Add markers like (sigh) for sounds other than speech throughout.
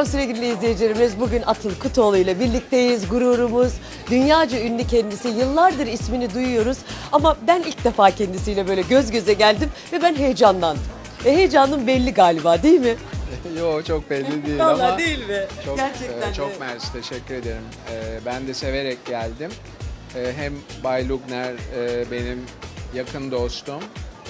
sevgili izleyicilerimiz. Bugün Atıl Kutoğlu ile birlikteyiz. Gururumuz, dünyaca ünlü kendisi. Yıllardır ismini duyuyoruz. Ama ben ilk defa kendisiyle böyle göz göze geldim ve ben heyecanlandım. Ve heyecanım belli galiba değil mi? (laughs) Yo çok belli değil Vallahi ama değil mi? çok Gerçekten e, çok mersi teşekkür ederim. E, ben de severek geldim. E, hem Bay Lugner e, benim yakın dostum.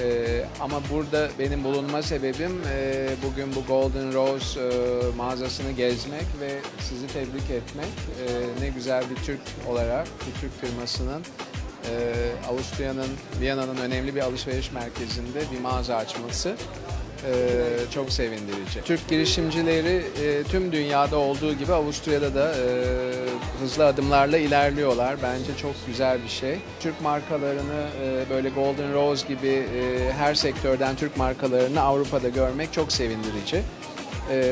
E, ama burada benim bulunma sebebim e, bugün bu Golden Rose e, mağazasını gezmek ve sizi tebrik etmek. E, ne güzel bir Türk olarak, bir Türk firmasının e, Avusturya'nın, Viyana'nın önemli bir alışveriş merkezinde bir mağaza açması. Ee, çok sevindirici. Türk girişimcileri e, tüm dünyada olduğu gibi Avusturya'da da e, hızlı adımlarla ilerliyorlar. Bence çok güzel bir şey. Türk markalarını e, böyle Golden Rose gibi e, her sektörden Türk markalarını Avrupa'da görmek çok sevindirici. E,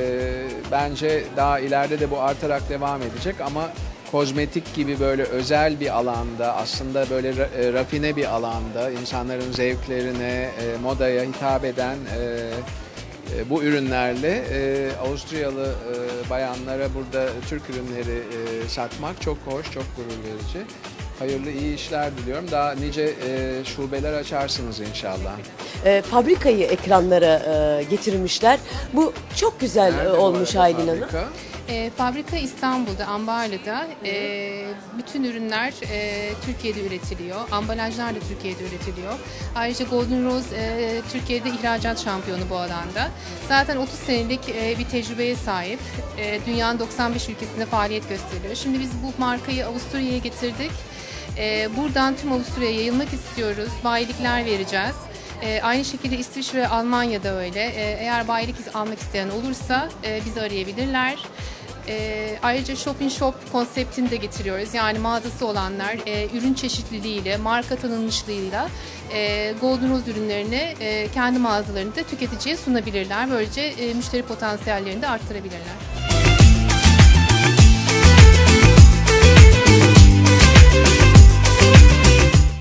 bence daha ileride de bu artarak devam edecek ama kozmetik gibi böyle özel bir alanda aslında böyle e, rafine bir alanda insanların zevklerine, e, modaya hitap eden e, e, bu ürünlerle e, Avusturyalı e, bayanlara burada Türk ürünleri e, satmak çok hoş, çok gurur verici. Hayırlı iyi işler diliyorum. Daha nice e, şubeler açarsınız inşallah. Ee, fabrikayı ekranlara e, getirmişler. Bu çok güzel e, Nerede olmuş Aylin Hanım. fabrika? E, fabrika İstanbul'da, Ambarlı'da. E, bütün ürünler e, Türkiye'de üretiliyor. Ambalajlar da Türkiye'de üretiliyor. Ayrıca Golden Rose e, Türkiye'de ihracat şampiyonu bu alanda. Zaten 30 senelik e, bir tecrübeye sahip. E, dünyanın 95 ülkesinde faaliyet gösteriyor. Şimdi biz bu markayı Avusturya'ya getirdik. E, buradan tüm Avusturya'ya yayılmak istiyoruz. Bayilikler vereceğiz. E, aynı şekilde İsviçre ve Almanya'da öyle. E, eğer bayilik almak isteyen olursa e, bizi arayabilirler. E, ayrıca shop in shop konseptini de getiriyoruz. Yani mağazası olanlar e, ürün çeşitliliğiyle, marka tanınmışlığıyla e, Golden Rose ürünlerini e, kendi mağazalarında tüketiciye sunabilirler. Böylece e, müşteri potansiyellerini de arttırabilirler.